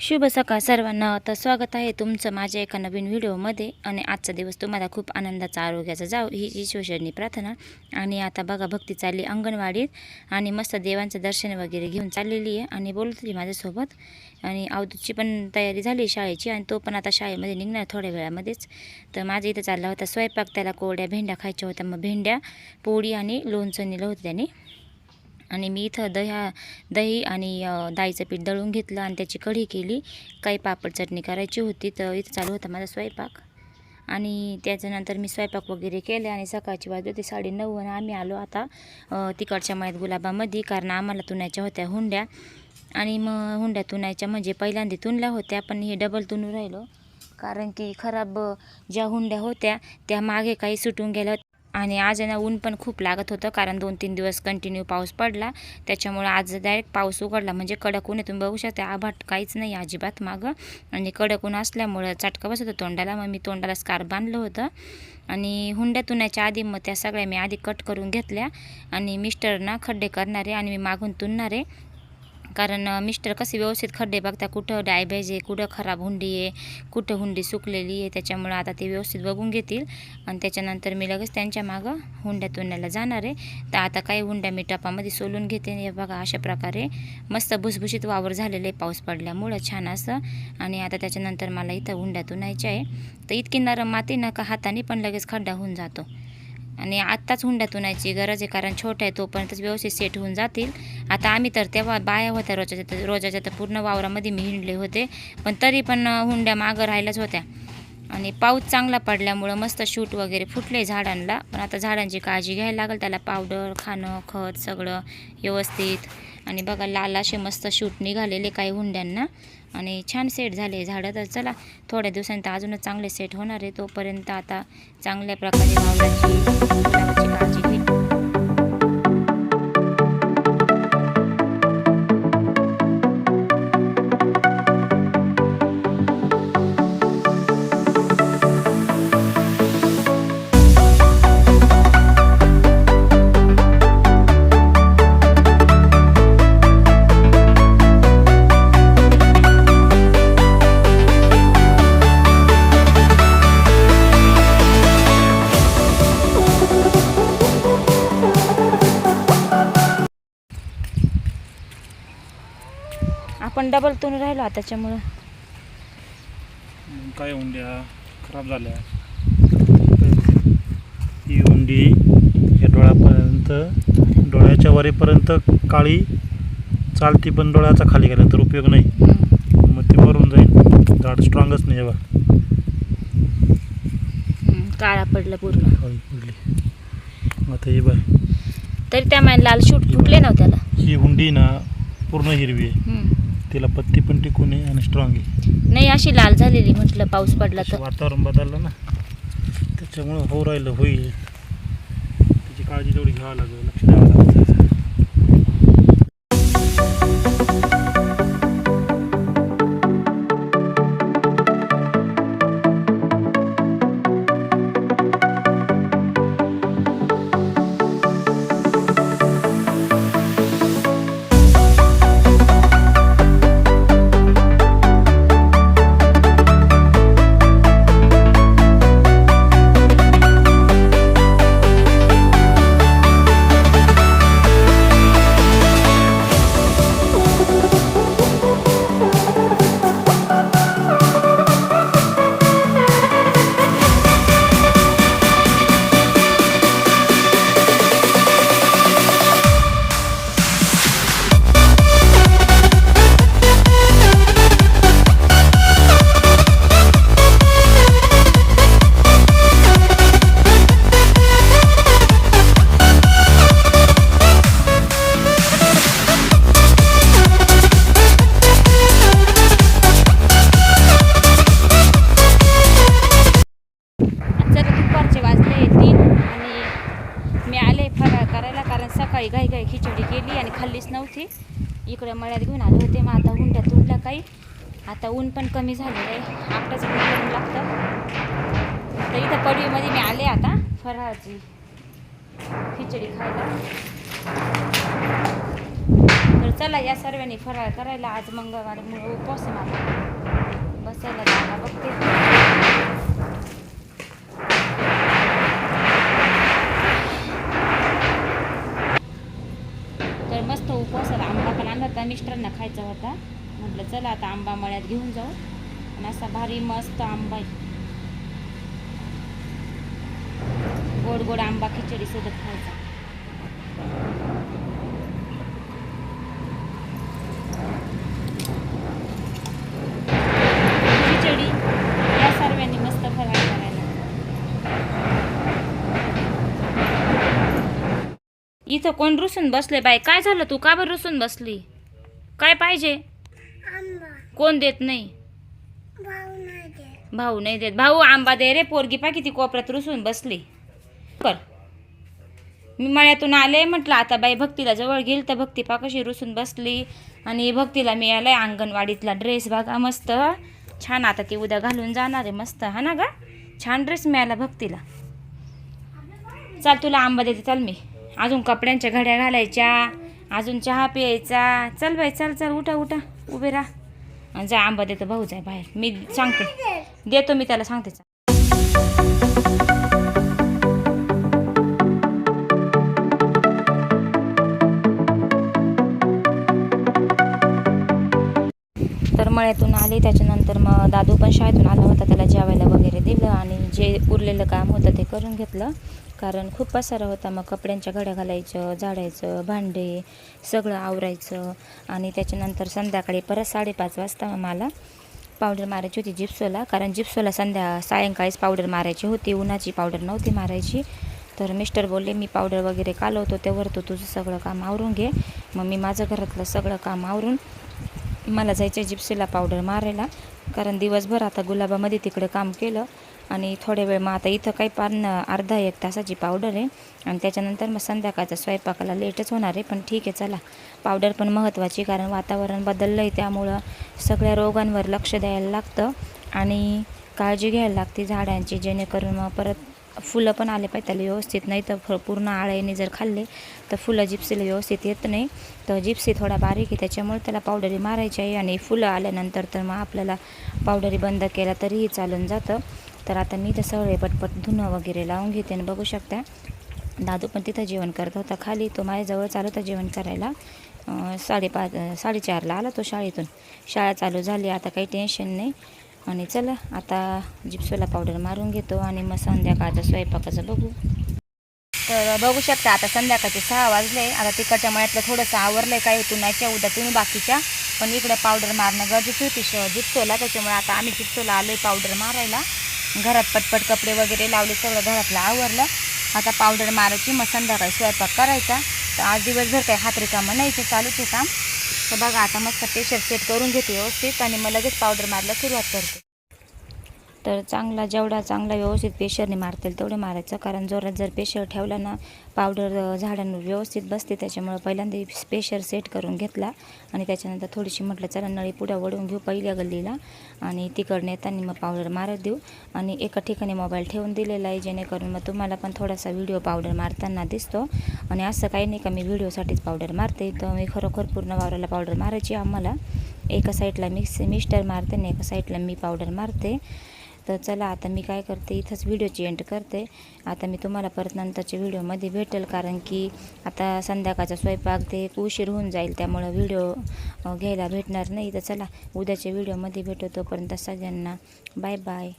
शुभ सकाळ सर्वांना. तर स्वागत आहे तुमचं माझ्या एका नवीन व्हिडिओमध्ये. आणि आजचा दिवस तुम्हाला खूप आनंदाचा आरोग्याचा जाव ही ईश्वरनी प्रार्थना. आणि आता बघा भक्ती चालली अंगणवाडीत. आणि मस्त देवांचं दर्शन वगैरे घेऊन चाललेली आहे. आणि बोलत होती माझ्यासोबत. आणि अवधूतची पण तयारी झाली शाळेची. आणि तो पण आता शाळेमध्ये निघणार थोड्या वेळामध्येच. तर माझ्या इथं चालला होता स्वयंपाक. त्याला कोरड्या भेंड्या खायच्या होत्या. मग भेंड्या पोळी आणि लोणचं नेलं होतं त्याने. आणि मी इथं दह्या दही आणि अ, डाळीचं पीठ दळून घेतलं आणि त्याची कढी केली. काही पापड चटणी करायची होती तर इथं चालू होता माझा स्वयंपाक. आणि त्याच्यानंतर मी स्वयंपाक वगैरे केले आणि सकाळची वाजली होती साडे नऊ आणि आम्ही आलो आता तिकडच्या मळ्यात गुलाबामध्ये कारण आम्हाला तुणायच्या होत्या हुंड्या. आणि मग हुंड्या तुणायच्या म्हणजे पहिल्यांदा तुनल्या होत्या पण हे डबल तुनू राहिलो. कारण की खराब ज्या हुंड्या होत्या त्या मागे काही सुटून गेल्या होत्या आणि आज ना ऊन पण खूप लागत होतं कारण दोन तीन दिवस कंटिन्यू पाऊस पडला. त्याच्यामुळं आज डायरेक्ट पाऊस उघडला. म्हणजे कडक ऊन आहे तुम्ही बघू शकता. आभाट काहीच नाही अजिबात मागं. आणि कडक ऊन असल्यामुळं चटका बसत होतं तोंडाला. मग मी तोंडाला स्कार्फ बांधलं होतं. आणि हुंड्या तुनायच्या आधी मग त्या सगळ्या मी आधी कट करून घेतल्या. आणि मिस्टर ना खड्डे करणारे आणि मी मागून तुनणारे कारण मिस्टर कसे व्यवस्थित खड्डे बघता कुठं डायबेज आहे कुठं खराब हुंडी आहे कुठं हुंडी सुकलेली आहे त्याच्यामुळं आता ते व्यवस्थित बघून घेतील. आणि त्याच्यानंतर मी लगेच त्यांच्या मागं हुंड्या तुण्याला जाणार आहे. तर आता काही हुंड्या मी टपामध्ये सोलून घेते. हे बघा अशा प्रकारे मस्त भुसभुशीत वावर झालेलं आहे पाऊस पडल्यामुळं छान असं. आणि आता त्याच्यानंतर मला इथं हुंड्या तुणायच्या आहे. तर इतकी नरम माती ना का हाताने पण लगेच खड्डा होऊन जातो. आणि आत्ताच हुंड्या तुणायची गरज आहे कारण छोटा आहे तोपर्यंतच व्यवस्थित सेट होऊन जातील. आता आम्ही तर तेव्हा बाया होत्या रोजाच्या तर रोजाच्या तर पूर्ण वावरामध्ये मी हिंडले होते. पण तरी पण हुंड्या मागं राहिल्याच होत्या. आणि पाऊस चांगला पडल्यामुळं मस्त शूट वगैरे फुटले झाडांना पण आता झाडांची काळजी घ्यायला लागेल त्याला पावडर खाणं खत सगळं व्यवस्थित. आणि बघा लाल असे मस्त शूट निघालेले काही हुंड्यांना. आणि छान सेट झाले झाडं तर चला थोड्या दिवसांनी तर अजूनच चांगले सेट होणार आहे. तोपर्यंत आता चांगल्या प्रकारे वावराची काळजी घेईल आपण डबल तून राहिलो आता त्याच्यामुळं. मग काय हुंड्या? खराब झाल्या. ही हुंडी या डोळ्यापर्यंत डोळ्याच्या वरेपर्यंत काळी चालती पण डोळ्याचा खाली गेला तर उपयोग नाही. मग ते मरून जाईल. झाड स्ट्रॉंगच नाही बा काळा पडला पूर्ण. काळी पडली. आता ही बाय तरी त्या माय लाल शूट फुटले ना त्याला. ही हुंडी ना पूर्ण हिरवी आहे. हम्म. तिला पत्ती पण टिकून आहे आणि स्ट्रॉंग आहे. नाही अशी लाल झालेली म्हटलं पाऊस पडला तर. वातावरण बदललं ना त्याच्यामुळं हो राहिलं होईल. त्याची काळजी तेवढी घ्यावं लागेल लक्ष द्यावं लागतं इकडे मळ्यात घेऊन आले होते मग आता हुंड्या तुटल्या काही. आता ऊन पण कमी झालेलं आहे. आपटाचं ऊन लागतं. तर इथं पडवीमध्ये मी आले आता फराळाची खिचडी खायला. तर चला या सर्वांनी फराळ करायला. आज मंगळवार मुळे उपवास मला बसायला जागा बघते तर मस्त उपवासाला आंबा पण आणला होता मिस्टरांना खायचा होता. म्हटलं चला आता आंबा मळ्यात घेऊन जाऊ. आणि असा भारी मस्त आंबा आहे. गोड गोड आंबा खिचडी सोबत खायचा. खिचडी या सर्वांनी मस्त फराळ करायला. इथं कोण रुसून बसले बाई? काय झालं तू? का बरं रुसून बसली? काय पाहिजे? कोण देत नाही? भाऊ नाही दे भाऊ नाही देत. भाऊ आंबा दे रे पोरगी पा किती कोपऱ्यात रुसून बसली. कर. मी मळ्यातून आले म्हटलं आता बाई भक्तीला जवळ गेल तर भक्ती पा कशी रुसून बसली. आणि भक्तीला मिळालाय अंगणवाडीतला ड्रेस बघा मस्त. छान आता ती उद्या घालून जाणार आहे मस्त. हा ना गा? छान ड्रेस मिळाला भक्तीला. चाल तुला आंबा देते चल मी. अजून कपड्यांच्या घड्या घालायच्या. अजून चहा प्यायचा. चल बाई चल चल उठा उठा. उभे राहा. जा आंबा देतो भाऊ जाय बाहेर. मी सांगते. देतो मी त्याला सांगते. चल. तर मळ्यातून आले त्याच्यानंतर मग दादू पण शाळेतून आला होता त्याला जेवायला वगैरे दिलं आणि जे उरलेलं काम होतं ते करून घेतलं. कारण खूप पसारा होता. मग कपड्यांच्या घड्या घालायचं झाडायचं भांडे सगळं आवरायचं आणि त्याच्यानंतर संध्याकाळी परत साडेपाच वाजता मला पावडर मारायची होती जिप्सोला. कारण जिप्सोला संध्या सायंकाळीच पावडर मारायची होती. उन्हाची पावडर नव्हती मारायची. तर मिस्टर बोलले मी पावडर वगैरे कालवतो. तेवर तू तुझं सगळं काम आवरून घे. मग मी माझं घरातलं सगळं काम आवरून मला जायचं जिप्सीला पावडर मारायला. कारण दिवसभर आता गुलाबामध्ये तिकडे काम केलं. आणि थोड्या वेळ मग आता इथं काही पान अर्धा एक तासाची पावडर आहे. आणि त्याच्यानंतर मग संध्याकाळचा स्वयंपाकाला लेटच होणार आहे पण ठीक आहे चला. पावडर पण महत्त्वाची कारण वातावरण बदललं आहे त्यामुळं सगळ्या रोगांवर लक्ष द्यायला लागतं. आणि काळजी घ्यायला लागते झाडांची जेणेकरून मग परत फुलं पण आले पाहिजे त्याला व्यवस्थित. नाही तर फ- पूर्ण आळ्याने जर खाल्ले तर फुलं जिप्सीला व्यवस्थित येत नाही. तर जिप्सी थोडा बारीक आहे त्याच्यामुळे त्याला पावडरी मारायची आहे. आणि फुलं आल्यानंतर तर मग आपल्याला पावडरी बंद केला तरीही चालून जातं. तर आता मी तर सगळे पटपट धुणं वगैरे लावून घेते आणि बघू शकता दादू पण तिथं जेवण करत होता खाली. तो माझ्याजवळ चालू होता जेवण करायला. साडेपाच साडेचारला आला तो शाळेतून. शाळा चालू झाली आता काही टेन्शन नाही. आणि चला आता जिप्सोला पावडर मारून घेतो आणि मग संध्याकाळचं स्वयंपाकाचं बघू. तर बघू शकता आता संध्याकाळचे सहा वाजले. आता तिकडच्या मळ्यातलं थोडंसं आवरलं आहे काही नाहीच्या उद्या तुम्ही बाकीच्या. पण इकडे पावडर मारणं गरजेचं होती श जिप्सोला. त्याच्यामुळे आता आम्ही जिप्सोला आलो आहे पावडर मारायला. घरात पटपट कपडे वगैरे लावले सगळं घरातलं आवरलं. आता पावडर मारायची मग संध्याकाळी स्वयंपाक करायचा. तर आज दिवसभर काही हात रिकामं नाही ते चालूच आहे काम. तर बघा आता मस्त प्रेशर सेट करून घेते व्यवस्थित आणि मग लगेच पावडर मारायला सुरुवात करते. तर चांगला जेवढा चांगला व्यवस्थित प्रेशरने मारतील तेवढं मारायचं. कारण जोरात जर प्रेशर ठेवला ना पावडर झाडांवर व्यवस्थित बसते. त्याच्यामुळं पहिल्यांदा पेशर सेट करून घेतला. आणि त्याच्यानंतर थोडीशी म्हटलं चला नळी पुढं वळून घेऊ पहिल्या गल्लीला. आणि तिकडनं येताना मग पावडर मारत देऊ. आणि एका ठिकाणी मोबाईल ठेवून दिलेला आहे जेणेकरून मग तुम्हाला पण थोडासा व्हिडिओ पावडर मारताना दिसतो. आणि असं काही नाही का मी व्हिडिओसाठीच पावडर मारते. तर मी खरोखर पूर्ण वावराला पावडर मारायची आम्हाला. एका साईडला मिक्स मिस्टर मारते आणि एका साईडला मी पावडर मारते. तर चला आता मी काय करते इथंच व्हिडिओची एंड करते. आता मी तुम्हाला परत नंतरच्या व्हिडिओमध्ये भेटेल कारण की आता संध्याकाळचा स्वयंपाक ते उशीर होऊन जाईल त्यामुळं व्हिडिओ घ्यायला भेटणार नाही. तर चला उद्याच्या व्हिडिओमध्ये भेटू तोपर्यंत सगळ्यांना बाय बाय